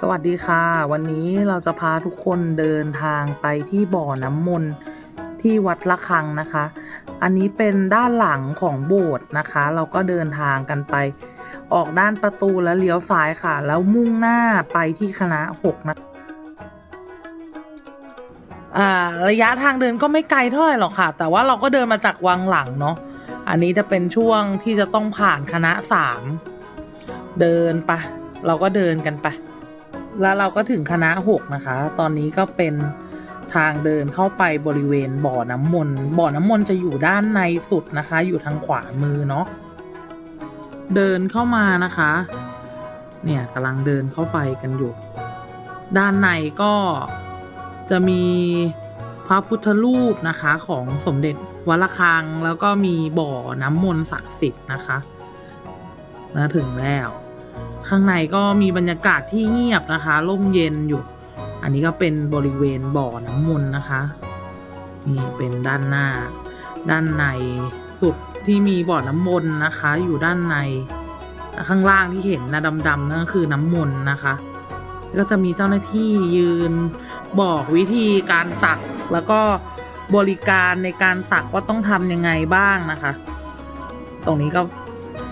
สวัสดีค่ะ วันนี้เราจะพาทุกคนเดินทางไปที่บ่อน้ำมนต์ที่วัดละคังนะคะ อันนี้เป็นด้านหลังของโบสถ์นะคะ เราก็เดินทางกันไป ออกด้านประตูแล้วเลี้ยวซ้ายค่ะ แล้วมุ่งหน้าไปที่คณะหกนะอ่าระยะทางเดินก็ไม่ไกลเท่าไหร่หรอกค่ะ แต่ว่าเราก็เดินมาจากวังหลังเนาะอันนี้จะเป็นช่วงที่จะต้องผ่านคณะสามเดินไป เราก็เดินกันไป แล้วเราก็ถึงคณะหกนะคะ ตอนนี้ก็เป็นทางเดินเข้าไปบริเวณบ่อน้ำมนต์บ่อน้ำมนต์จะอยู่ด้านในสุดนะคะ อยู่ทางขวามือเนาะเดินเข้ามานะคะ เนี่ยกำลังเดินเข้าไปกันอยู่ ด้านในก็จะมีพระพุทธรูปนะคะของสมเด็จวัดระฆัง แล้วก็มีบ่อน้ำมนต์ศักดิ์สิทธิ์นะคะมาถึงแล้ว ข้างในก็มีบรรยากาศที่เงียบนะคะ ร่มเย็นอยู่ อันนี้ก็เป็นบริเวณบ่อน้ำมนต์นะคะ นี่เป็นด้านหน้า ด้านในสุดที่มีบ่อน้ำมนต์นะคะ อยู่ด้านใน ข้างล่างที่เห็นนะดำๆนั่นก็คือน้ำมนต์นะคะ ก็จะมีเจ้าหน้าที่ยืนบอกวิธีการตักแล้วก็บริการในการตักว่าต้องทำยังไงบ้างนะคะ ตรงนี้ก็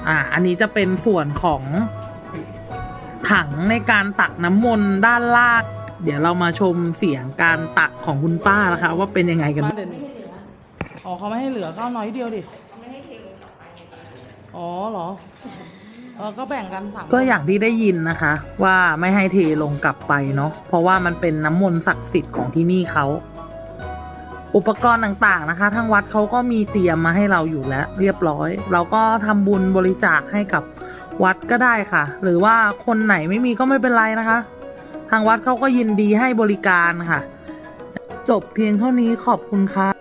อ่าอันนี้จะเป็นส่วนของ ถังในการตักน้ำมนต์ด้านล่าง เดี๋ยวเรามาชมเสียงการตักของคุณป้านะคะ ว่าเป็นยังไงกันบ้างอ๋อเขาไม่ให้เหลือก็เอาน้อยเดียวดิไม่ให้เทลงต่อไปในตอนนี้อ๋อเหรอเออก็แบ่งกันก็อย่างที่ได้ยินนะคะ ว่าไม่ให้เทลงกลับไปเนาะเพราะว่ามันเป็นน้ำมนต์ศักดิ์สิทธิ์ของที่นี่เขาอุปกรณ์ต่างๆนะคะทางวัดเขาก็มีเตรียมมาให้เราอยู่แล้ว เรียบร้อย เราก็ทำบุญบริจาคให้กับ วัดก็ได้ค่ะ หรือว่าคนไหนไม่มีก็ไม่เป็นไรนะคะ ทางวัดเขาก็ยินดีให้บริการค่ะ จบเพียงเท่านี้ขอบคุณค่ะ